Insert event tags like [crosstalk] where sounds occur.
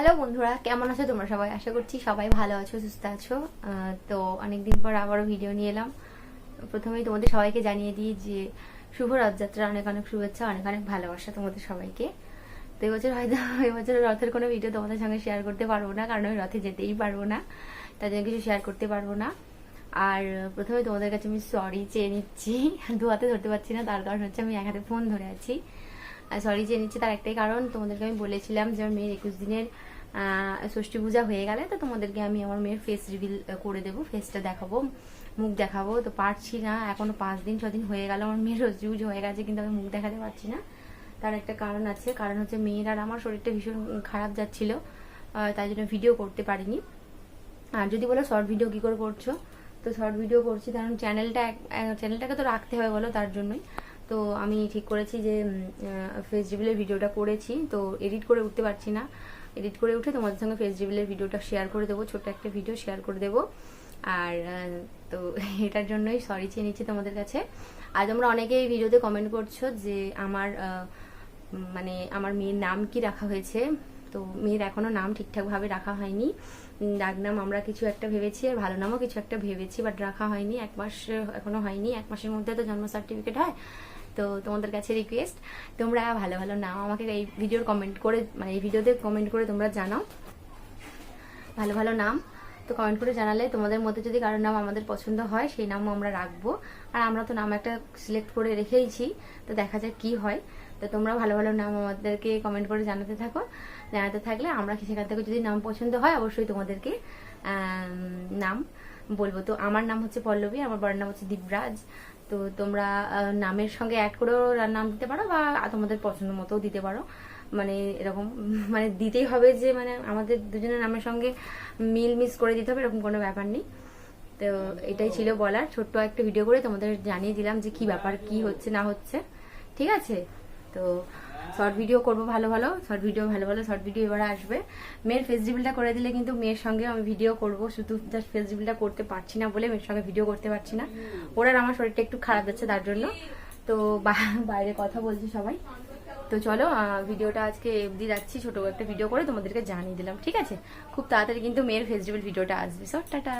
Hello বন্ধুরা, কেমন আছো তোমরা সবাই? আশা করছি সবাই ভালো আছো, সুস্থ আছো। তো অনেকদিন পর আবারও ভিডিও নিয়ে এলাম। প্রথমেই তোমাদের সবাইকে জানিয়ে দিই যে শুভ রথযাত্রা অনেক অনেক শুভেচ্ছা, অনেক অনেক ভালোবাসা তোমাদের সবাইকে। তো এবছর হয়তো, [laughs] এবছর রথের কোনো ভিডিও তোমাদের সঙ্গে শেয়ার করতে পারব না, কারণ আমি রথে যেতেই পারব না। তার জন্য কিছু শেয়ার করতে পারব না। আর প্রথমে তোমাদের কাছে আমি সরি চেয়ে নিচ্ছি। [laughs] দু হাতে ধরতে পারছি না, তার কারণ হচ্ছে আমি এক হাতে ফোন ধরে আছি। সরি চেয়ে নিচ্ছি তার একটাই কারণ, তোমাদেরকে আমি বলেছিলাম যে আমার মেয়ের একুশ দিনের ষষ্ঠী পূজা হয়ে গেলে, তো তোমাদেরকে আমি আমার মেয়ের ফেস রিভিল করে দেবো ফেসটা দেখাবো, মুখ দেখাবো, তো পারছি না, এখনও পাঁচ দিন ছ দিন হয়ে গেল, আমার মেয়ের রোজ হয়ে গেছে, কিন্তু আমি মুখ দেখাতে পারছি না। তার একটা কারণ আছে, কারণ হচ্ছে মেয়ের আর আমার শরীরটা ভীষণ খারাপ যাচ্ছিল তাই জন্য ভিডিও করতে পারিনি। আর যদি বলো শর্ট ভিডিও কী করে করছ? তো শর্ট ভিডিও করছি, কারণ চ্যানেলটা চ্যানেলটাকে তো রাখতে হবে বলো, তার জন্যই। তো আমি ঠিক করেছি যে ফেস্টিভ্যালের ভিডিওটা করেছি তো এডিট করে উঠতে পারছি না। এডিট করে উঠে তোমাদের সঙ্গে ফেস্টিভ্যালের ভিডিওটা শেয়ার করে দেবো ছোট্ট একটা ভিডিও শেয়ার করে দেবো। আর তো [laughs] এটার জন্যই সরি চেয়ে নিচ্ছি তোমাদের কাছে। আর তোমরা অনেকেই ভিডিওতে কমেন্ট করছ যে আমার মানে আমার মেয়ের নাম কি রাখা হয়েছে? তো মেয়ের এখনও নাম ঠিকঠাকভাবে রাখা হয়নি। উম, ডাক নাম আমরা কিছু একটা ভেবেছি আর ভালো নামও কিছু একটা ভেবেছি বাট রাখা হয়নি। এক মাস আহ, এখনও হয়নি। এক মাসের মধ্যে তো জন্ম সার্টিফিকেট হয়। তো তোমাদের কাছে রিকোয়েস্ট তোমরা ভালো ভালো নাম আমাকে এই ভিডিওর কমেন্ট করে মানে এই ভিডিওতে কমেন্ট করে তোমরা জানাও। ভালো ভালো নাম, তো কমেন্ট করে জানালে তোমাদের মধ্যে যদি কারোর নাম আমাদের পছন্দ হয়, সেই নামও আমরা রাখব। আর আমরা তো নাম একটা সিলেক্ট করে রেখেইছি, তো দেখা যাক কি হয়। তো তোমরা ভালো ভালো নাম আমাদেরকে কমেন্ট করে জানাতে থাকো। জানাতে থাকলে আমরা সেখান থেকে যদি নাম পছন্দ হয়, অবশ্যই তোমাদেরকে নাম বলব। তো আমার নাম হচ্ছে পল্লবী, আমার বড় নাম হচ্ছে দীপরাজ তো তোমরা নামের সঙ্গে অ্যাড করেও নাম দিতে পারো বা তোমাদের পছন্দ মতোও দিতে পারো। মানে এরকম [laughs] মানে দিতেই হবে যে মানে আমাদের দুজনের নামের সঙ্গে মিল মিস করে দিতে হবে, এরকম কোনো ব্যাপার নেই। তো এটাই ছিল বলার। ছোট্ট একটা ভিডিও করে তোমাদের জানিয়ে দিলাম যে কি ব্যাপার, কি হচ্ছে, না হচ্ছে। ঠিক আছে? তো শর্ট ভিডিও করব ভালো ভালো, শর্ট ভিডিও ভালো ভালো, শর্ট ভিডিও এবারে আসবে। মেয়ের ফেস্টিভ্যালটা করে দিলে কিন্তু মেয়ের সঙ্গে আমি ভিডিও করব, শুধু জাস্ট ফেস্টিভ্যালটা করতে পারছি না বলে মেয়ের সঙ্গে ভিডিও করতে পারছি না। ওর আমার শরীরটা একটু খারাপ যাচ্ছে তার জন্য। তো বাইরে কথা বলছি সবাই। তো চলো ভিডিওটা আজকে অবধি রাখছি, ছোট একটা ভিডিও করে তোমাদেরকে জানিয়ে দিলাম, ঠিক আছে? খুব তাড়াতাড়ি কিন্তু মেয়ের ফেস্টিভ্যাল ভিডিওটা আসবে। সব টাটা